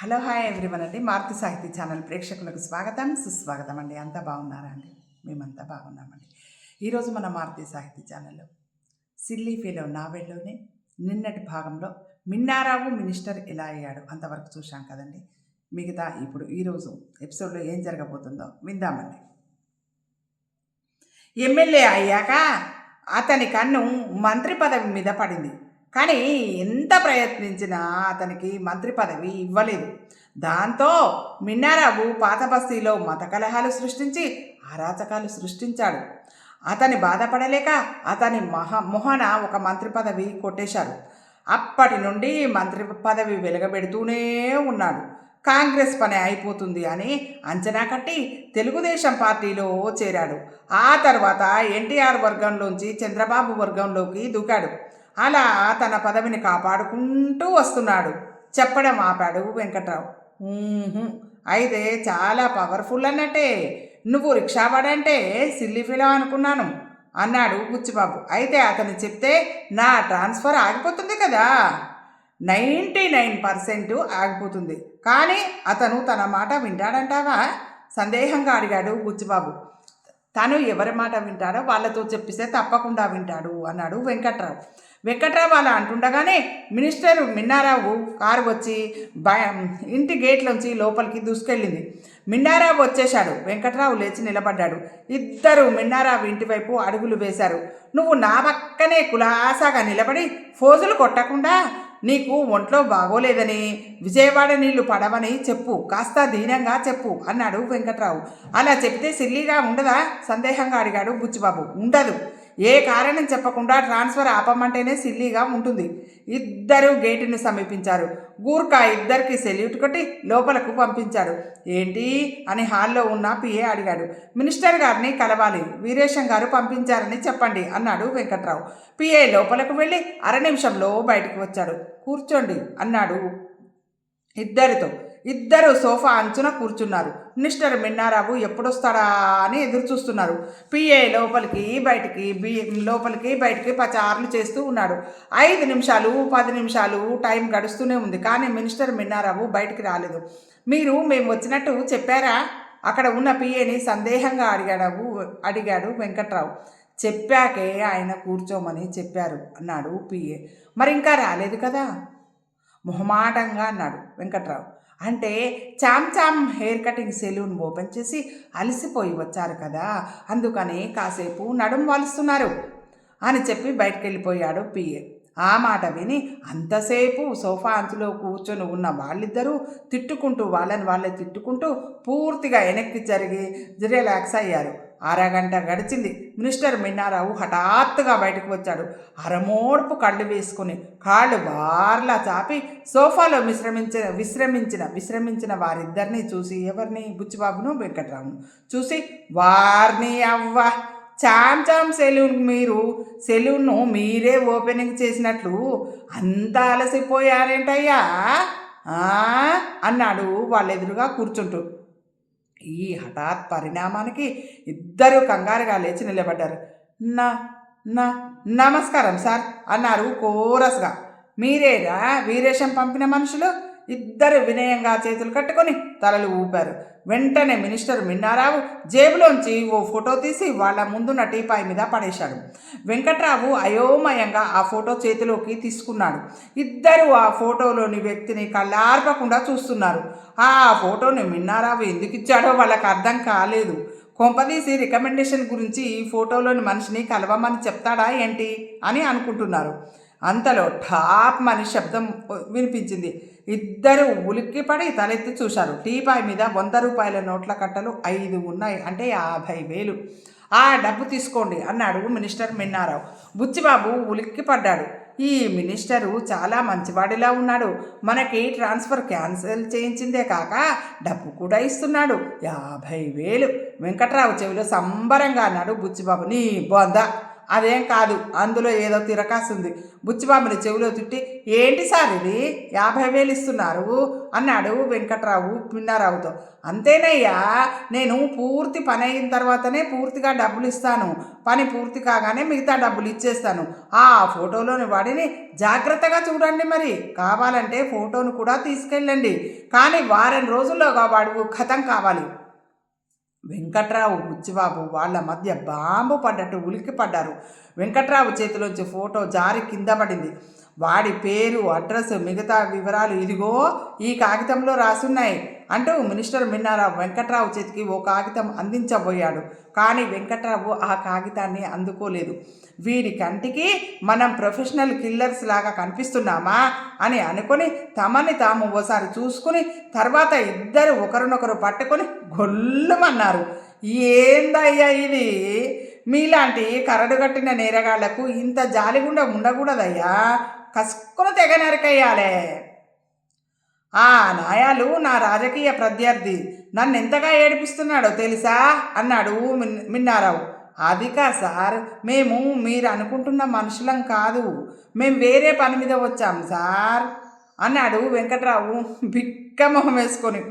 Hello hi everyone అండి. మారుతి సాహితీ channel ప్రేక్షకులకు స్వాగతం సుస్వాగతం అండి. అంతా బాగున్నారా అండి? మేమంతా బాగున్నామండి. ఈరోజు మన మారుతి సాహితీ ఛానల్లో సిల్లీ ఫీలో నావెల్లోనే నిన్నటి భాగంలో మిన్నారావు మినిస్టర్ ఎలా అయ్యాడు అంతవరకు చూశాం కదండి. మిగతా ఇప్పుడు ఈరోజు ఎపిసోడ్లో ఏం జరగబోతుందో విందామండి. ఎమ్మెల్యే అయ్యాక అతని కన్ను మంత్రి పదవి మీద పడింది. కానీ ఎంత ప్రయత్నించినా అతనికి మంత్రి పదవి ఇవ్వలేదు. దాంతో మిన్నారావు పాత బస్తీలో మత కలహాలు సృష్టించి అరాచకాలు సృష్టించాడు. అతని బాధపడలేక అతని మహా మొహన ఒక మంత్రి పదవి కొట్టేశారు. అప్పటి నుండి మంత్రి పదవి వెలగబెడుతూనే ఉన్నాడు. కాంగ్రెస్ పని అయిపోతుంది అని అంచనా కట్టి తెలుగుదేశం పార్టీలో చేరాడు. ఆ తర్వాత ఎన్టీఆర్ వర్గంలోంచి చంద్రబాబు వర్గంలోకి దూకాడు. అలా తన పదవిని కాపాడుకుంటూ వస్తున్నాడు. చెప్పడం ఆపాడు వెంకట్రావు. అయితే చాలా పవర్ఫుల్ అన్నట్టే. నువ్వు రిక్షావాడంటే సిల్లిఫిలా అనుకున్నాను అన్నాడు బుచ్చిబాబు. అయితే అతను చెప్తే నా ట్రాన్స్ఫర్ ఆగిపోతుంది కదా. నైంటీ నైన్ పర్సెంట్ ఆగిపోతుంది. కానీ అతను తన మాట వింటాడంటావా? సందేహంగా అడిగాడు బుచ్చిబాబు. తను ఎవరి మాట వింటాడో వాళ్ళతో చెప్పిస్తే తప్పకుండా వింటాడు అన్నాడు వెంకట్రావు. వెంకట్రామాల అలా అంటుండగానే మినిస్టర్ మిన్నారావు కారు వచ్చి భయ ఇంటి గేట్లోంచి లోపలికి దూసుకెళ్ళింది. మిన్నారావు వచ్చేశాడు. వెంకట్రావు లేచి నిలబడ్డాడు. ఇద్దరు మిన్నారావు ఇంటివైపు అడుగులు వేశారు. నువ్వు నా పక్కనే కులాసాగా నిలబడి ఫోజులు కొట్టకుండా నీకు ఒంట్లో బాగోలేదని విజయవాడ నీళ్ళు పడవని చెప్పు కాస్త దీనంగా చెప్పు అన్నాడు వెంకట్రావు. అలా చెప్తే సిల్లీగా ఉండదా? సందేహంగా అడిగాడు బుచ్చిబాబు. ఉండదు. ఏ కారణం చెప్పకుండా ట్రాన్స్ఫర్ ఆపమంటేనే సిల్లీగా ఉంటుంది. ఇద్దరు గేటుని సమీపించారు. గూర్ఖా ఇద్దరికి సెల్యూట్ కొట్టి లోపలకు పంపించారు. ఏంటి? అని హాల్లో ఉన్న పిఏ అడిగాడు. మినిస్టర్ గారిని కలవాలి. వీరేశం గారు పంపించారని చెప్పండి అన్నాడు వెంకట్రావు. పిఏ లోపలకు వెళ్ళి అర నిమిషంలో బయటకు వచ్చాడు. కూర్చోండి అన్నాడు ఇద్దరితో. ఇద్దరు సోఫా అంచున కూర్చున్నారు. మినిస్టర్ మిన్నారావు ఎప్పుడొస్తాడా అని ఎదురు చూస్తున్నారు పిఏ లోపలికి బయటికి బి లోపలికి బయటికి పచార్లు చేస్తూ ఉన్నాడు. ఐదు నిమిషాలు పది నిమిషాలు టైం గడుస్తూనే ఉంది కానీ మినిస్టర్ మిన్నారావు బయటికి రాలేదు. మీరు మేము వచ్చినట్టు చెప్పారా? అక్కడ ఉన్న పిఏని సందేహంగా అడిగాడు అడిగాడు వెంకట్రావు. చెప్పాకే ఆయన కూర్చోమని చెప్పారు అన్నాడు పిఏ మరి ఇంకా రాలేదు కదా? మొహమాటంగా అన్నాడు వెంకట్రావు. అంటే Cham Cham hair cutting saloon open చేసి అలసిపోయి వచ్చారు కదా అందుకని కాసేపు నడుం వాలుస్తున్నారు అని చెప్పి బయటకు వెళ్ళిపోయాడు పిఏ ఆ మాట విని అంతసేపు సోఫా అంచులో కూర్చొని ఉన్న వాళ్ళిద్దరూ తిట్టుకుంటూ వాళ్ళని వాళ్ళే తిట్టుకుంటూ పూర్తిగా వెనక్కి జరిగి రిలాక్స్ అయ్యారు. అరగంట గడిచింది. మినిస్టర్ మిన్నారావు హఠాత్తుగా బయటకు వచ్చాడు. అరమోడ్పు కళ్ళు వేసుకుని కాళ్ళు వార్లా చాపి సోఫాలో విశ్రమించిన విశ్రమించిన విశ్రమించిన వారిద్దరిని చూసి ఎవరిని? బుచ్చిబాబును వెంకట్రావును చూసి వారిని అవ్వ! చామ్ చామ్ సెలూన్ మీరు! సెలూన్ను మీరే ఓపెనింగ్ చేసినట్లు అంత అలసిపోయారేంటయ్యా? అన్నాడు వాళ్ళెదురుగా కూర్చుంటూ. ఈ హఠాత్ పరిణామానికి ఇద్దరు కంగారుగా లేచి నిలబడ్డారు. నా నా నమస్కారం సార్ అన్నారు కోరస్గా. మీరేరా వీరేశం పంపిన మనుషులు? ఇద్దరు వినయంగా చేతులు కట్టుకొని తలలు ఊపారు. వెంటనే మినిస్టర్ మిన్నారావు జేబులోంచి ఓ ఫోటో తీసి వాళ్ళ ముందున్న టీపాయ్ మీద పడేశాడు. వెంకట్రావు అయోమయంగా ఆ ఫోటో చేతిలోకి తీసుకున్నాడు. ఇద్దరు ఆ ఫోటోలోని వ్యక్తిని కళ్ళార్పకుండా చూస్తున్నారు. ఆ ఫోటోని మిన్నారావు ఎందుకు ఇచ్చాడో వాళ్ళకి అర్థం కాలేదు. కొంపదీసి రికమెండేషన్ గురించి ఈ ఫోటోలోని మనిషిని కలవమని చెప్తాడా ఏంటి అని అనుకుంటున్నారు. అంతలో ఠాప్ అని శబ్దం వినిపించింది. ఇద్దరు ఉలిక్కిపడి తలెత్తి చూశారు. టీపాయ్ మీద వంద రూపాయల నోట్ల కట్టలు ఐదు ఉన్నాయి అంటే యాభై వేలు. ఆ డబ్బు తీసుకోండి అన్నాడు మినిస్టర్ మిన్నారావు. బుచ్చిబాబు ఉలిక్కిపడ్డాడు. ఈ మినిస్టరు చాలా మంచివాడిలా ఉన్నాడు. మనకి ట్రాన్స్ఫర్ క్యాన్సిల్ చేయించిందే కాక డబ్బు కూడా ఇస్తున్నాడు. యాభై వేలు. వెంకట్రావు చెవిలో సంబరంగా అన్నాడు బుచ్చిబాబు. నీ బొంద. అదేం కాదు అందులో ఏదో తిరకాసుంది. బుచ్చిబాబుని చెవిలో తిట్టి ఏంటి సార్ ఇది? యాభై వేలు ఇస్తున్నారు అన్నాడు వెంకట్రావు పిన్నారావుతో. అంతేనయ్యా నేను పూర్తి పని అయిన తర్వాతనే పూర్తిగా డబ్బులు ఇస్తాను పని పూర్తి కాగానే మిగతా డబ్బులు ఇచ్చేస్తాను. ఆ ఫోటోలోని వాడిని జాగ్రత్తగా చూడండి మరి. కావాలంటే ఫోటోను కూడా తీసుకెళ్ళండి. కానీ వారం రోజుల్లోగా వాడు కథం కావాలి. వెంకట్రావు బుచ్చిబాబు వాళ్ళ మధ్య బాంబు పడ్డట్టు ఉలిక్కిపడ్డారు వెంకట్రావు చేతిలోంచి ఫోటో జారి కింద పడింది. వాడి పేరు అడ్రస్ మిగతా వివరాలు ఇదిగో ఈ కాగితంలో రాసున్నాయి అంటూ మినిస్టర్ మిన్నారావు వెంకట్రావు చేతికి ఓ కాగితం అందించబోయాడు. కానీ వెంకట్రావు ఆ కాగితాన్ని అందుకోలేదు. వీడి కంటికి మనం ప్రొఫెషనల్ కిల్లర్స్ లాగా కనిపిస్తున్నామా అని అనుకొని తమని తాము ఓసారి చూసుకుని తర్వాత ఇద్దరు ఒకరినొకరు పట్టుకొని గొల్లుమన్నారు. ఏందయ్యా ఇది? మీలాంటి కరడుగట్టిన నేరగాళ్ళకు ఇంత జాలిగుండ ఉండకూడదయ్యా. కసుక్కున తెగ నరకయ్యాలే ఆ నాయాలు నా రాజకీయ ప్రత్యర్థి. నన్ను ఎంతగా ఏడిపిస్తున్నాడో తెలుసా? అన్నాడు మిన్- మిన్నారావు. అదికా సార్ మేము మీరు అనుకుంటున్న మనుషులం కాదు. మేము వేరే పని మీద వచ్చాం సార్ అన్నాడు వెంకట్రావు బిక్క మొహం వేసుకొని.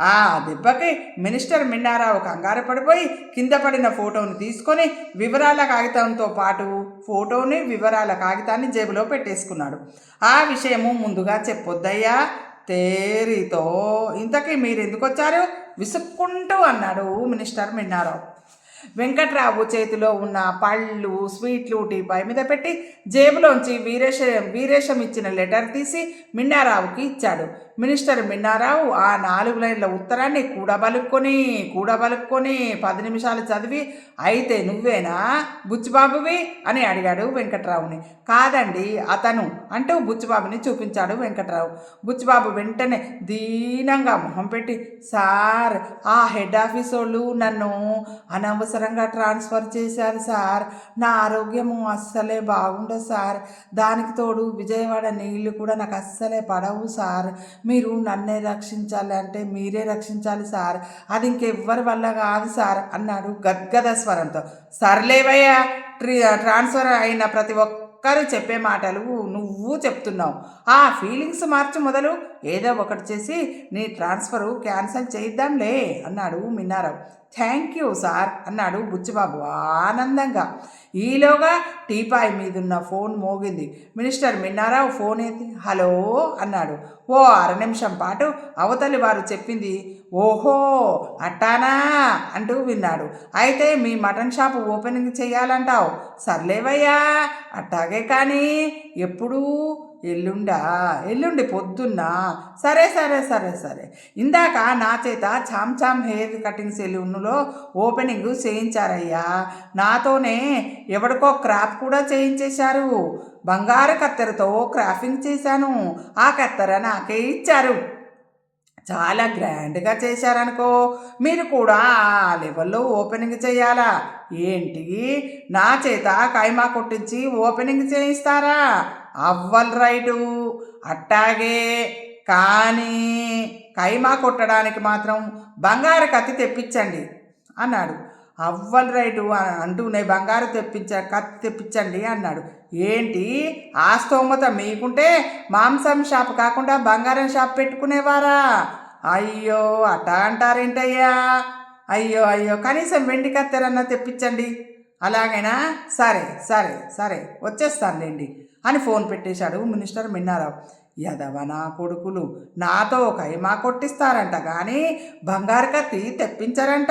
ఆ దెబ్బకి మినిస్టర్ మిన్నారావు కంగారు పడిపోయి కింద పడిన ఫోటోని తీసుకొని వివరాల కాగితంతో పాటు ఫోటోని వివరాల కాగితాన్ని జేబులో పెట్టేసుకున్నాడు. ఆ విషయము ముందుగా చెప్పొద్దయ్యా. తేరితో ఇంతకీ మీరు ఎందుకు వచ్చారు విసుక్కుంటూ అన్నాడు మినిస్టర్ మిన్నారావు. వెంకట్రావు చేతిలో ఉన్న పళ్ళు స్వీట్లు టీపాయ్ మీద పెట్టి జేబులోంచి వీరేశ వీరేశం ఇచ్చిన లెటర్ తీసి మిన్నారావుకి ఇచ్చాడు. మినిస్టర్ మిన్నారావు ఆ నాలుగు లైన్ల ఉత్తరాన్ని కూడబలుక్కొని కూడబలుక్కొని పది నిమిషాలు చదివి అయితే నువ్వేనా బుచ్చిబాబువి? అని అడిగాడు వెంకట్రావుని. కాదండి అతను అంటూ బుచ్చిబాబుని చూపించాడు వెంకట్రావు. బుచ్చిబాబు వెంటనే దీనంగా మొహం పెట్టి సార్ ఆ హెడ్ ఆఫీస్ వాళ్ళు నన్ను అనవసరంగా ట్రాన్స్ఫర్ చేశారు సార్. నా ఆరోగ్యము అస్సలే బాగుండదు సార్. దానికి తోడు విజయవాడ నీళ్ళు కూడా నాకు అస్సలే పడవు సార్. మీరు నన్నే రక్షించాలి అంటే మీరే రక్షించాలి సార్. అది ఇంకెవ్వరి వల్ల కాదు సార్ అన్నాడు గద్గద స్వరంతో. సర్లేవయ్యా ట్రీ ట్రాన్స్ఫర్ అయిన ప్రతి ఒక్కరు చెప్పే మాటలు నువ్వు చెప్తున్నావు. ఆ ఫీలింగ్స్ మార్చి మొదలు ఏదో ఒకటి చేసి నీ ట్రాన్స్ఫరు క్యాన్సిల్ చేద్దాంలే అన్నాడు మిన్నారావు. థ్యాంక్ యూ సార్ అన్నాడు బుచ్చిబాబు ఆనందంగా. ఈలోగా టీపాయ్ మీదున్న ఫోన్ మోగింది. మినిస్టర్ మిన్నారావు ఫోన్ ఏంది హలో అన్నాడు. ఓ అర నిమిషం పాటు అవతలి వారు చెప్పింది ఓహో అట్టానా? అంటూ విన్నాడు. అయితే మీ మటన్ షాప్ ఓపెనింగ్ చేయాలంటావు. సర్లేవయ్యా అట్టాగే కానీ ఎప్పుడూ ఎల్లుండా? ఎల్లుండి పొద్దున్న? సరే సరే సరే సరే. ఇందాక నా చేత చామ్ చామ్ హెయిర్ కటింగ్ సెలూన్లో ఓపెనింగ్ చేయించారయ్యా. నాతోనే ఎవడికో క్రాప్ కూడా చేయించేశారు. బంగారు కత్తెరతో క్రాఫింగ్ చేశాను. ఆ కత్తెర నాకే ఇచ్చారు. చాలా గ్రాండ్గా చేశారనుకో మీరు కూడా ఆ లెవెల్లో ఓపెనింగ్ చేయాలా? ఏంటి? నా చేత కైమా కొట్టించి ఓపెనింగ్ చేయిస్తారా? అవ్వల్ రైటు. అట్టాగే కానీ కైమా కొట్టడానికి మాత్రం బంగారు కత్తి తెప్పించండి అన్నాడు. అవ్వల్ రైటు అంటూనే బంగారు తెప్పించ కత్తి తెప్పించండి అన్నాడు. ఏంటి? ఆ స్తోమత మీకుంటే మాంసం షాప్ కాకుండా బంగారం షాప్ పెట్టుకునేవారా? అయ్యో అట్టా అంటారేంటయ్యా? అయ్యో అయ్యో కనీసం వెండి కత్తెరన్నా తెప్పించండి. అలాగైనా సరే సరే సరే వచ్చేస్తానులేండి. అని ఫోన్ పెట్టేశాడు మినిస్టర్ మిన్నారావు. యదవ నా కొడుకులు నాతో కైమా కొట్టిస్తారంట కానీ బంగారు కత్తి తెప్పించారంట.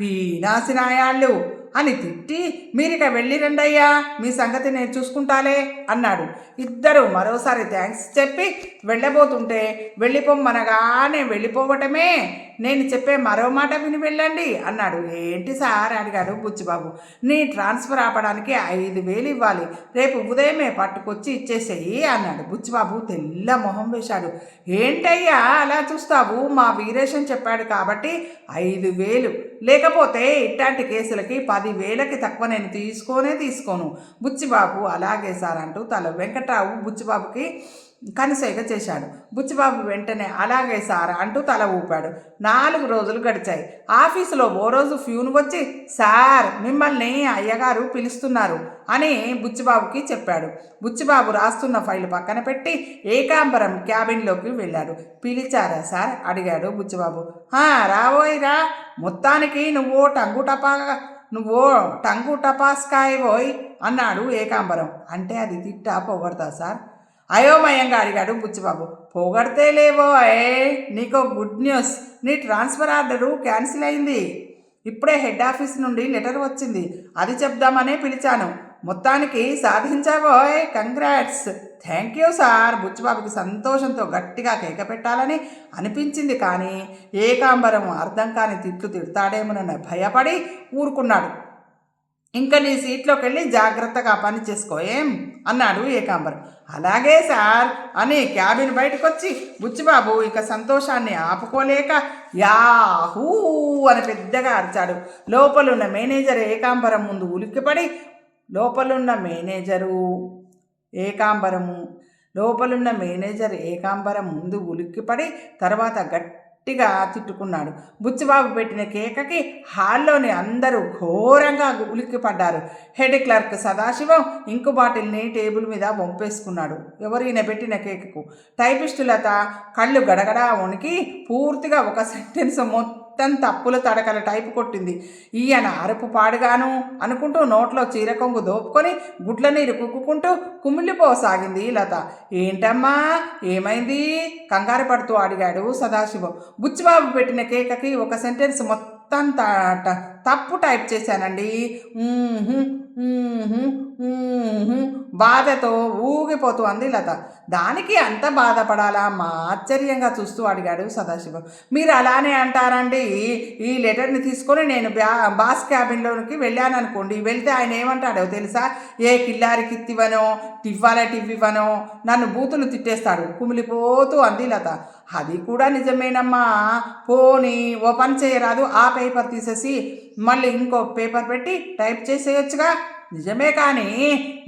పీనాసినాయాళ్ళు. అని తిట్టి మీరిక వెళ్ళి రండయ్యా మీ సంగతి నేను చూసుకుంటాలే అన్నాడు. ఇద్దరు మరోసారి థ్యాంక్స్ చెప్పి వెళ్ళబోతుంటే వెళ్ళిపోమ్మనగానే వెళ్ళిపోవటమే నేను చెప్పే మరో మాట విని వెళ్ళండి అన్నాడు. ఏంటి సార్? అడిగాడు బుచ్చిబాబు నీ ట్రాన్స్ఫర్ ఆపడానికి ఐదు వేలు ఇవ్వాలి రేపు ఉదయమే పట్టుకొచ్చి ఇచ్చేసేయి అన్నాడు. బుచ్చిబాబు తెల్ల మొహం వేశాడు. ఏంటయ్యా అలా చూస్తావు? మా వీరేశం చెప్పాడు కాబట్టి ఐదు వేలు. లేకపోతే ఇట్లాంటి కేసులకి పది పదివేలకి తక్కువ నేను తీసుకోనే తీసుకోను. బుచ్చిబాబు అలాగే సార్ అంటూ తల వెంకట్రావు బుచ్చిబాబుకి కనుసేగ చేశాడు. బుచ్చిబాబు వెంటనే అలాగే సార్ అంటూ తల ఊపాడు. నాలుగు రోజులు గడిచాయి. ఆఫీసులో ఓ రోజు ఫ్యూన్ వచ్చి సార్ మిమ్మల్ని అయ్యగారు పిలుస్తున్నారు అని బుచ్చిబాబుకి చెప్పాడు. బుచ్చిబాబు రాస్తున్న ఫైల్ పక్కన పెట్టి ఏకాంబరం క్యాబిన్లోకి వెళ్ళాడు. పిలిచారా సార్? అడిగాడు బుచ్చిబాబు. రాబోయిరా రావోయ్ మొత్తానికి నువ్వు టంగు టపా నువ్వు టంగు టపాస్కాయ్ పోయ్ అన్నాడు ఏకాంబరం. అంటే అది తిట్టా పొగడతా సార్? అయోమయంగా అడిగాడు బుచ్చిబాబు. పొగడితే లేవో ఏ? నీకో గుడ్ న్యూస్. నీ ట్రాన్స్ఫర్ ఆర్డరు క్యాన్సిల్ అయింది. ఇప్పుడే హెడ్ ఆఫీస్ నుండి లెటర్ వచ్చింది. అది చెప్దామనే పిలిచాను. మొత్తానికి సాధించావోయ్ కంగ్రాట్స్. Thank you sir. బుచ్చిబాబుకి సంతోషంతో గట్టిగా కేక పెట్టాలని అనిపించింది కానీ ఏకాంబరం అర్థం కాని తిట్లు తిడతాడేమోనని భయపడి ఊరుకున్నాడు. ఇంకా నీ సీట్లోకి వెళ్ళి జాగ్రత్తగా పని చేసుకో ఏం? అన్నాడు ఏకాంబరం. అలాగే సార్ అని క్యాబిన్ బయటకు వచ్చి బుచ్చిబాబు ఇక సంతోషాన్ని ఆపుకోలేక యాహూ అని పెద్దగా అరిచాడు. లోపలున్న మేనేజర్ ఏకాంబరం ముందు ఉలిక్కిపడి లోపలున్న మేనేజరు ఏకాంబరము లోపలున్న మేనేజర్ ఏకాంబరం ముందు ఉలిక్కిపడి తర్వాత గట్టి గట్టిగా తిట్టుకున్నాడు. బుచ్చిబాబు పెట్టిన కేకకి హాల్లోని అందరూ ఘోరంగా ఉలిక్కిపడ్డారు. హెడ్ క్లర్క్ సదాశివం ఇంకు బాటిల్ని టేబుల్ మీద వంపేసుకున్నాడు. ఎవరైనా పెట్టిన కేకకు. టైపిస్టు లత కళ్ళు గడగడా వణికి పూర్తిగా ఒక సెంటెన్స్ మొత్తం మొత్తం తప్పుల తడకల టైపు కొట్టింది. ఈయన అరుపు పాడుగాను అనుకుంటూ నోట్లో చీరకొంగు దోపుకొని గుడ్ల నీరు కుక్కుకుంటూ కుమిలిపోసాగింది లత. ఏంటమ్మా? ఏమైంది? కంగారు పడుతూ అడిగాడు సదాశివం. బుచ్చిబాబు పెట్టిన కేకకి ఒక సెంటెన్స్ మొత్తం మొత్తం ట- తప్పు టైప్ చేశానండి. ఊహు, ఊహు, ఊహు. బాధతో ఊగిపోతూ అంది లత. దానికి అంత బాధపడాలా? మా ఆశ్చర్యంగా చూస్తూ అడిగాడు సదాశివం. మీరు అలానే అంటారండి. ఈ లెటర్ని తీసుకొని నేను బ్యా బాస్ క్యాబిన్లోకి వెళ్ళాను అనుకోండి వెళ్తే ఆయన ఏమంటాడో తెలుసా? ఏ కిల్లారికి తివ్వనో టివ్వాలటి ఇవ్వనో నన్ను బూతులు తిట్టేస్తాడు. కుమిలిపోతూ అంది లత. అది కూడా నిజమేనమ్మా. పోనీ ఓ పని చేయరాదు ఆ పేపర్ తీసేసి మళ్ళీ ఇంకో పేపర్ పెట్టి టైప్ చేసేయొచ్చుగా. నిజమే కానీ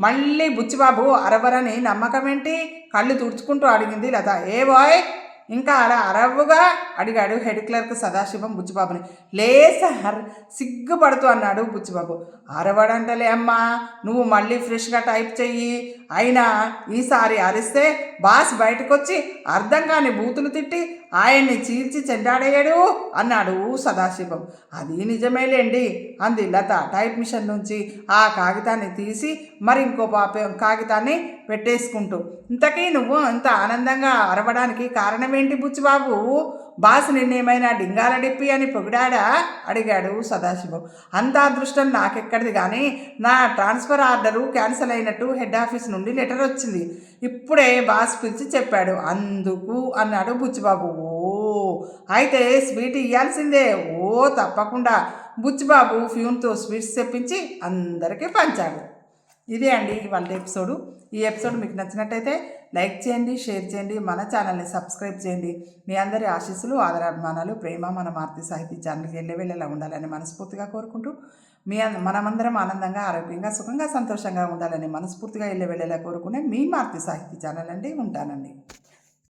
మళ్ళీ బుచ్చిబాబు అరవరని నమ్మకం ఏంటి కళ్ళు తుడుచుకుంటూ అడిగింది లత. ఏ బాయ్? ఇంకా అలా అరవుగా అడిగాడు హెడ్ క్లర్క్ సదాశివం బుచ్చిబాబుని లే సార్ సిగ్గుపడుతూ అన్నాడు బుచ్చిబాబు అరవడంటలే అమ్మా నువ్వు మళ్ళీ ఫ్రెష్గా టైప్ చెయ్యి. అయినా ఈసారి అరిస్తే బాస్ బయటకు వచ్చి అర్థం కాని బూతులు తిట్టి ఆయన్ని చీల్చి చెండాడేయడు అన్నాడు సదాశివం. అది నిజమేలేండి అంది లత టైప్ మిషన్ నుంచి. ఆ కాగితాన్ని తీసి మరి ఇంకో పాప కాగితాన్ని పెట్టేసుకుంటూ. ఇంతకీ నువ్వు ఇంత ఆనందంగా అరవడానికి కారణమేంటి బుచ్చిబాబు? బాస్ నిన్నేమైనా డింగాల డిప్పి అని పొగిడాడా? అడిగాడు సదాశివం. అంత అదృష్టం నాకెక్కడిది కానీ నా ట్రాన్స్ఫర్ ఆర్డరు క్యాన్సిల్ అయినట్టు హెడ్ ఆఫీస్ నుండి లెటర్ వచ్చింది. ఇప్పుడే బాస్ పిలిచి చెప్పాడు. అందుకు అన్నాడు బుచ్చిబాబు. అయితే స్వీట్ ఇవ్వాల్సిందే ఓ తప్పకుండా. బుచ్చిబాబు ఫ్యూన్తో స్వీట్స్ తెప్పించి అందరికీ పంచాడు. ఇదే అండి ఇవాళ ఎపిసోడు. ఈ ఎపిసోడ్ మీకు నచ్చినట్టయితే లైక్ చేయండి షేర్ చేయండి మన ఛానల్ని సబ్స్క్రైబ్ చేయండి. మీ అందరి ఆశీస్సులు ఆదరాభిమానాలు ప్రేమ మన మారుతి సాహితీ ఛానల్కి వెళ్ళేలా ఉండాలని మనస్ఫూర్తిగా కోరుకుంటూ మీ మనమందరం ఆనందంగా ఆరోగ్యంగా సుఖంగా సంతోషంగా ఉండాలని మనస్ఫూర్తిగా వెళ్ళే వెళ్ళేలా కోరుకునే మీ మారుతి సాహితీ ఛానల్ అండి. ఉంటానండి.